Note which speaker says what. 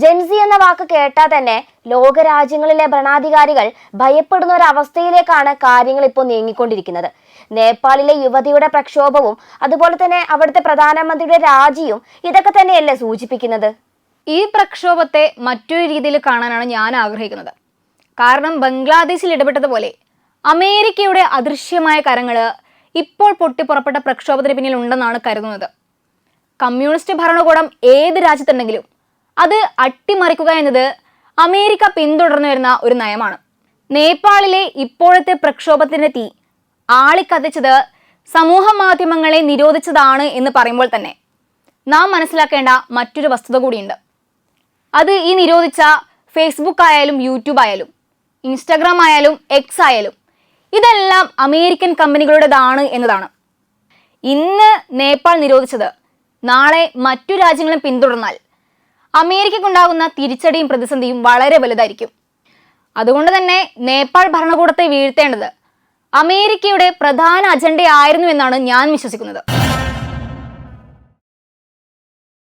Speaker 1: ജെൻസി എന്ന വാക്ക് കേട്ടാൽ തന്നെ ലോകരാജ്യങ്ങളിലെ ഭരണാധികാരികൾ ഭയപ്പെടുന്ന ഒരു അവസ്ഥയിലേക്കാണ് കാര്യങ്ങൾ ഇപ്പോൾ നീങ്ങിക്കൊണ്ടിരിക്കുന്നത്. നേപ്പാളിലെ യുവതിയുടെ പ്രക്ഷോഭവും അതുപോലെ തന്നെ അവിടുത്തെ പ്രധാനമന്ത്രിയുടെ രാജിയും ഇതൊക്കെ തന്നെയല്ലേ സൂചിപ്പിക്കുന്നത്?
Speaker 2: ഈ പ്രക്ഷോഭത്തെ മറ്റൊരു രീതിയിൽ കാണാനാണ് ഞാൻ ആഗ്രഹിക്കുന്നത്. കാരണം ബംഗ്ലാദേശിൽ ഇടപെട്ടതുപോലെ അമേരിക്കയുടെ അദൃശ്യമായ കരങ്ങൾ ഇപ്പോൾ പൊട്ടിപ്പുറപ്പെട്ട പ്രക്ഷോഭത്തിന് പിന്നിൽ ഉണ്ടെന്നാണ് കരുതുന്നത്. കമ്മ്യൂണിസ്റ്റ് ഭരണകൂടം ഏത് രാജ്യത്തുണ്ടെങ്കിലും അത് അട്ടിമറിക്കുക എന്നത് അമേരിക്ക പിന്തുടർന്നു വരുന്ന ഒരു നയമാണ്. നേപ്പാളിലെ ഇപ്പോഴത്തെ പ്രക്ഷോഭത്തിന്റെ തീ ആളിക്കത്തിച്ചത് സമൂഹ മാധ്യമങ്ങളെ നിരോധിച്ചതാണ് എന്ന് പറയുമ്പോൾ തന്നെ നാം മനസ്സിലാക്കേണ്ട മറ്റൊരു വസ്തുത കൂടിയുണ്ട്. അത് ഈ നിരോധിച്ച ഫേസ്ബുക്ക് ആയാലും യൂട്യൂബ് ആയാലും ഇൻസ്റ്റാഗ്രാം ആയാലും എക്സ് ആയാലും ഇതെല്ലാം അമേരിക്കൻ കമ്പനികളുടേതാണ് എന്നതാണ്. ഇന്ന് നേപ്പാൾ നിരോധിച്ചത് നാളെ മറ്റു രാജ്യങ്ങളും പിന്തുടർന്നാൽ അമേരിക്കക്കുണ്ടാകുന്ന തിരിച്ചടിയും പ്രതിസന്ധിയും വളരെ വലുതായിരിക്കും. അതുകൊണ്ട് തന്നെ നേപ്പാൾ ഭരണകൂടത്തെ വീഴ്ത്തേണ്ടത് അമേരിക്കയുടെ പ്രധാന അജണ്ടയായിരുന്നു എന്നാണ് ഞാൻ വിശ്വസിക്കുന്നത്.